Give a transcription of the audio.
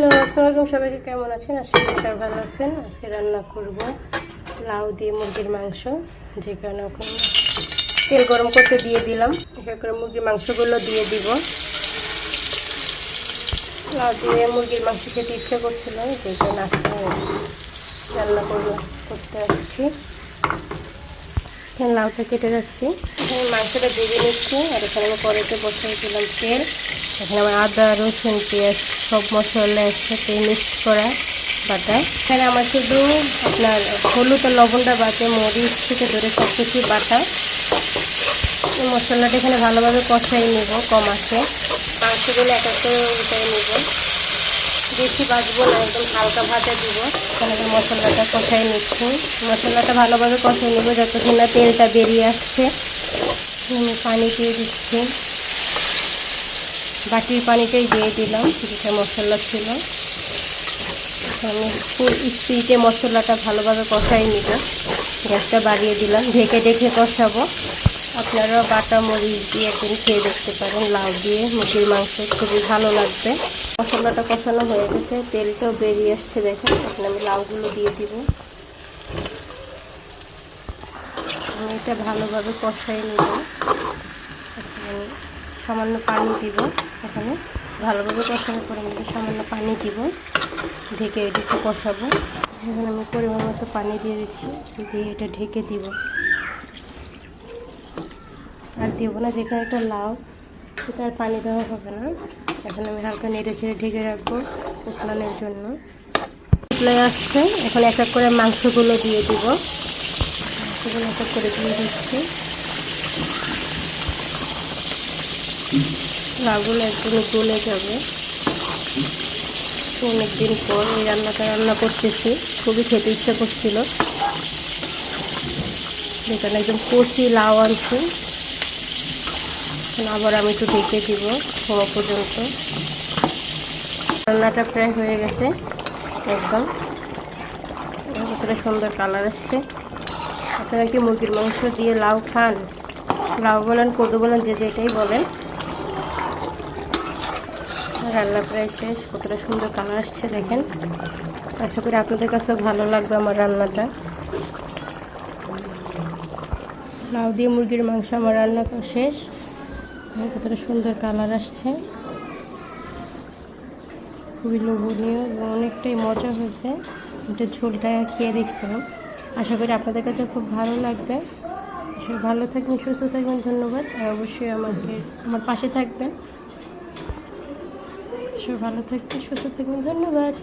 Hello আসসালামাইকুম সবাইকে কেমন আছেন? আশা করি সবাই ভালো আছেন। আজকে রান্না করব লাউ দিয়ে মুরগির মাংস। যে কারণে এখন তেল গরম করতে দিয়ে দিলাম। করে মুরগির মাংসগুলো দিয়ে দিব। লাউ দিয়ে মুরগির মাংস খেতে ইচ্ছে করছিল, যে কারণে আজকে রান্না করব, করতে আসছি। এখানে লাউটা কেটে রাখছি। এখানে মাংসটা ভেজে নিচ্ছি, আর এখানে আমি কড়াইতে বসাই দিলাম তেল। এখানে আমার আদা, রসুন, পেঁয়াজ সব মশলা একসাথে মিক্স করা বাটা। এখানে আমার শুধু আপনার হলুদ আর লবণটা বাটে মরিচ থেকে ধরে সব কিছুই বাটা। এই মশলাটা এখানে ভালোভাবে কষাই নেব, কম আছে। মাংসগুলো এক এক করে উল্টাই নেব। বেশি বাজবো না, একদম হালকা ভাজা দিব। মশলাটা কষাই নিচ্ছি। মশলাটা ভালোভাবে কষাই নেব যতক্ষণ না তেলটা বেরিয়ে আসছে। আমি পানি দিয়ে দিচ্ছি। বাটির পানিটাই দিয়ে দিলাম যেটা মশলা ছিল। আমি ফুল স্পিডে মশলাটা ভালোভাবে কষাই নিব। গ্যাসটা বাড়িয়ে দিলাম। ঢেকে ঢেকে কষাবো। আপনারাও বাটা মরিচ দিয়ে একদিন খেয়ে দেখতে পারেন। লাউ দিয়ে মুরগির মাংস খুবই ভালো লাগবে। মশলাটা কষানো হয়ে গেছে, তেলটাও বেরিয়ে আসছে দেখেন, এখন আমি লাউগুলো দিয়ে দিব। আমি এটা ভালোভাবে কষাই নিব। সামান্য পানি দিব, এখানে ভালোভাবে কষানোর পরে আমি সামান্য পানি দিব, ঢেকে এটাকে কষাবো। এখন আমি পরিমাণ মতো পানি দিয়ে দিচ্ছি, দিয়ে এটা ঢেকে দিব। আর দেবো না, যেখানে একটা লাউ আর পানি দেওয়া হবে না। এখন আমি হালকা নেড়ে ছেড়ে ঢেকে রাখব উতলানোর জন্য। উতলে আসছে। এখন এক এক করে মাংসগুলো দিয়ে দিব। মাংসগুলো এক এক করে দিয়ে দিচ্ছি। লাউগুলো একদমই গলে যাবে। অনেকদিন পর এই রান্নাটা রান্না করতেছি। খুবই খেতে ইচ্ছা করছিল। যেখানে একদম কচি লাউ আনছে। আবার আমি একটু ঢেকে দিব হওয়া পর্যন্ত। রান্নাটা প্রায় হয়ে গেছে, একদম। কতটা সুন্দর কালার আসছে। আপনারা কি মুরগির মাংস দিয়ে লাউ খান? লাউ বলেন, কদু বলেন, যে যেটাই বলেন। রান্না প্রায় শেষ, কতটা সুন্দর কালার আসছে দেখেন। আশা করি আপনাদের কাছেও ভালো লাগবে আমার রান্নাটা। লাউ দিয়ে মুরগির মাংস, আমার রান্না শেষ। কতটা সুন্দর কালার আসছে। খুবই লোভনীয় এবং অনেকটাই মজা হয়েছে। এটা ঝোলটা খেয়ে দেখছিলাম। আশা করি আপনাদের কাছে খুব ভালো লাগবে। ভালো থাকবেন, সুস্থ থাকবেন, ধন্যবাদ। আর অবশ্যই আমাকে, আমার পাশে থাকবেন। সবাই ভালো থাকবেন, সুস্থ থাকবেন, ধন্যবাদ।